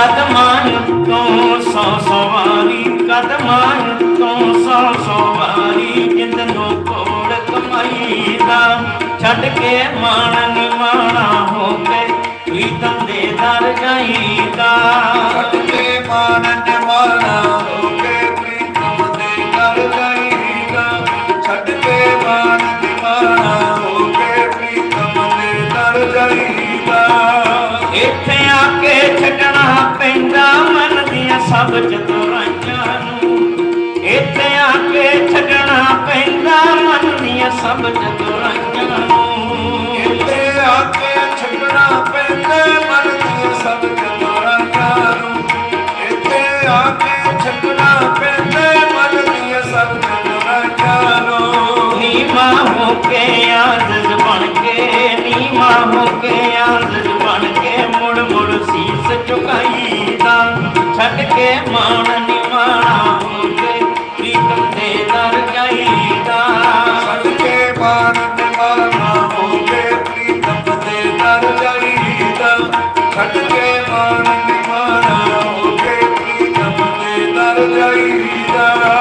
ਕਦਮਾਂ ਤੋਂ ਸੌ ਸਵਾਰੀ ਕਦਮਾਂ ਤੋਂ ਸੌ ਸਵਾਰੀ ਜਿੰਦ ਨੂੰ ਕਮਾਈ ਦਾ ਛੱਡ ਕੇ ਮਾਣ ਨਿਮਾਣਾ ਹੋ ਕੇ ਪ੍ਰੀਤਮ ਦੇ ਦਰ ਜਾਈਦਾ ਛੱਡ ਕੇ ਮਾਨ ਨਿਮਾਣਾ ਹੋ ਕੇ ਪ੍ਰੀਤਮ ਦੇ ਘਰ ਜਾਈਦਾ ਛੱਡ ਕੇ ਮਾਨ ਨਿਮਾਣਾ ਹੋ ਕੇ ਪ੍ਰੀਤਮ ਦੇ ਘਰ ਜਾਈਦਾ ਇੱਥੇ ਆ ਕੇ ਛੱਡਣਾ ਪੈਂਦਾ ਮਨ ਦੀਆਂ ਸਭ ਚਤੁਰਾਈਆਂ ਨੂੰ। ਇੱਥੇ ਆ ਕੇ ਛੱਡਣਾ ਪੈਂਦਾ ਮਨ ਦੀਆਂ ਸਭ ਚਤੁਰਾਈਆਂ ਨੂੰ। ਇੱਥੇ ਆ ਕੇ ਛੱਡਣਾ ਪੈਂਦਾ ਮਨ ਦੀਆਂ ਸਭ ਚਤੁਰਾਈਆਂ ਨੂੰ। ਇੱਥੇ ਆ ਕੇ ਛੱਡਣਾ ਪੈਂਦਾ ਮਨ ਦੀਆਂ ਸਭ ਚਤੁਰਾਈਆਂ ਨੂੰ। ਨੀਮਾ ਹੋ ਕੇ ਆਜ਼ਜ਼ ਬਣ ਕੇ ਨੀਮਾ ਹੋ ਕੇ ਛੱਡ ਕੇ ਮਾਣ ਨਿਮਾਣਾ ਹੋ ਪ੍ਰੀਤਮ ਦੇ ਦਰ ਜਾਈਦਾ ਛੱਡ ਕੇ ਮਾਨ ਨਿਮਾਣਾ ਹੋ ਪ੍ਰੀਤਮ ਦੇ ਦਰ ਜਾਈਦਾ ਛੱਡ ਕੇ ਮਾਨ ਨਿਮਾਣਾ ਹੋ ਕੇ ਪ੍ਰੀਤਮ ਦੇ ਦਰ ਜਾਈਦਾ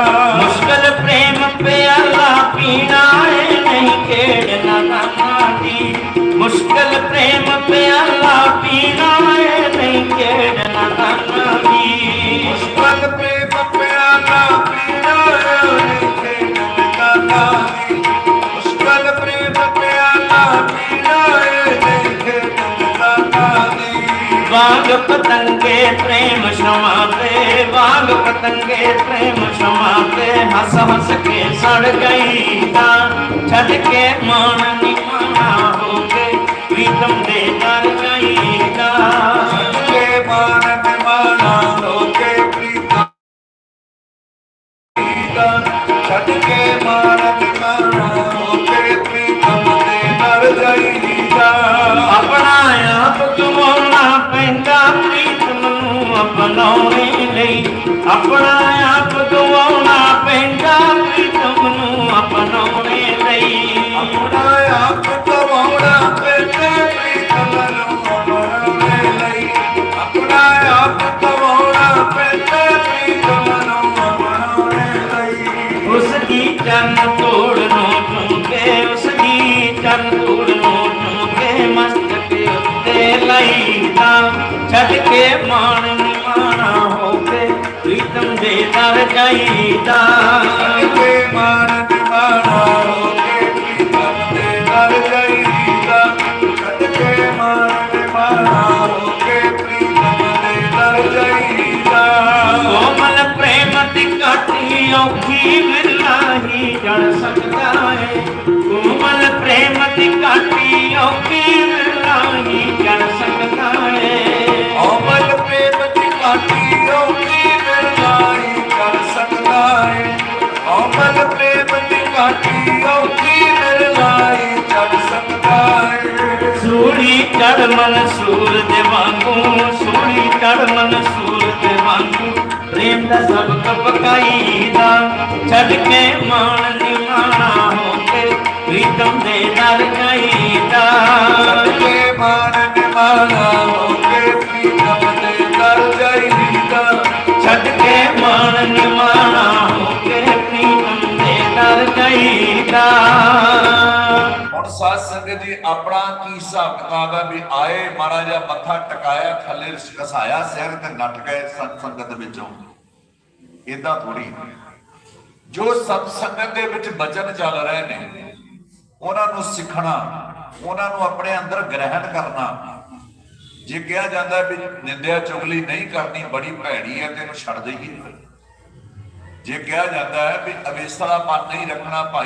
ਵਾਂਗ ਪਤੰਗੇ ਪ੍ਰੇਮ ਸ਼ਮਾ ਤੇ ਵਾਂਗ ਪਤੰਗੇ ਪ੍ਰੇਮ ਸ਼ਮਾ ਤੇ ਹੱਸ ਹੱਸ ਕੇ ਸੜ ਗਈ ਤਾਂ ਛੱਡ ਕੇ ਮਾਣ ਨਿਮਾਣਾ ਅਪਣਾਉਣੇ ਲਈ ਆਪਣਾ ਆਪ ਗਵਾਉਣਾ ਪੈਂਦਾ ਪ੍ਰੀਤਮ ਨੂੰ ਅਪਣਾਉਣੇ ਲਈ। ਆਪਣਾ ਆਪ ਗਵਾਉਣਾ ਪੈਂਦਾ ਪ੍ਰੀਤਮ ਨੂੰ ਲਈ। ਆਪਣਾ ਆਪ ਗਵਾਉਣਾ ਪੈਂਦਾ ਪ੍ਰੀਤਮ ਨੂੰ ਲਈ। ਉਸ ਦੀ ਚਰਨ ਤੋੜ ਨੂੰ ਚੁੰਕੇ ਉਸ ਦੀ ਚਰਨ ਤੋੜ ਨੂੰ ਚੁੰਕੇ ਮਸਤਕ ਉੱਤੇ ਲਾਈਦਾ ਛੱਡ ਕੇ ਮਾਣ ਪ੍ਰੀਤਮ ਦੇ ਦਰ ਜਾਈਦਾ ਕੇ ਮਾਨ ਨਿਮਾਣਾ ਹੋ ਕੇ ਪ੍ਰੀਤਮ ਦੇ ਦਰ ਜਾਈਦਾ ਛੱਡ ਕੇ ਮਾਨ ਹੋ ਕੇ ਪ੍ਰੀਤਮ ਦੇ ਦਰ ਜਾਈਦਾ ਕੋਮਲ ਪ੍ਰੇਮ ਦੀ ਕਾਟੀ ਔਖੀ ਮਿਲਾਹੀ ਜਣ ਸਕਦਾ ਹੈ ਕੋਮਲ ਪ੍ਰੇਮ ਦੀ ਕਾਟੀ ਔਖੀ ਮਿਲਾਹੀ ਜਣ ਚੜ ਮਨ ਸੂਰ ਦੇ ਵਾਂਗੂ ਸੂੜੀ ਚੜ ਮਨ ਦੇ ਵਾਂਗੂ। ਪ੍ਰੇਮ ਦਾ ਸਭ ਪਕਾਈ ਦਾ ਛੱਡ ਕੇ ਮਾਣ ਨਿਮਾਣਾ ਹੋ ਕੇ ਪ੍ਰੀਤਮ ਦੇ ਦਰ ਜਾਈਦਾ ਕੇ ਮਾਨ ਨਿਮਾਣਾ ਹੋ ਕੇ ਪ੍ਰੀਤਮ ਦੇ ਦਰ ਜਾਈਦਾ ਛੱਡ ਕੇ ਮਾਣ ਨਿਮਾਣਾ ਹੋ ਕੇ ਪ੍ਰੀਤਮ ਦੇ ਨਾਲ ਗਈ ਦਾ ਸਾਧ ਸੰਗਤ ਜੀ, ਆਪਣਾ ਕੀ ਹਿਸਾਬ ਕਿਤਾਬ ਹੈ ਵੀ ਆਏ, ਮਹਾਰਾਜਾ ਮੱਥਾ ਟਕਾਇਆ, ਥੱਲੇ ਘਸਾਇਆ ਸਿਰ ਤੇ ਨੱਟ ਗਏ ਸਤ ਸੰਗਤ ਵਿੱਚੋਂ ਇਦਾਂ ਥੋੜੀ ਜੋ ਸਤ ਸੰਗਤ ਦੇ ਵਿੱਚ ਬਚਨ ਚੱਲ ਰਹੇ ਨੇ, ਉਹਨਾਂ ਨੂੰ ਸਿੱਖਣਾ, ਉਹਨਾਂ ਨੂੰ ਆਪਣੇ ਅੰਦਰ ਗ੍ਰਹਿਣ ਕਰਨਾ, ਜੇ ਕਿਹਾ ਜਾਂਦਾ ਵੀ ਨਿੰਦਿਆ ਚੁਗਲੀ ਨਹੀਂ ਕਰਨੀ, ਬੜੀ ਭੈੜੀ ਹੈ ਤੇ ਇਹਨੂੰ ਛੱਡ ਦੇਈਏ। ਜੇ ਕਿਹਾ ਜਾਂਦਾ ਹੈ ਵੀ ਅਵੇਸਲਾਪਨ ਨਹੀਂ ਰੱਖਣਾ, ਭਾਈ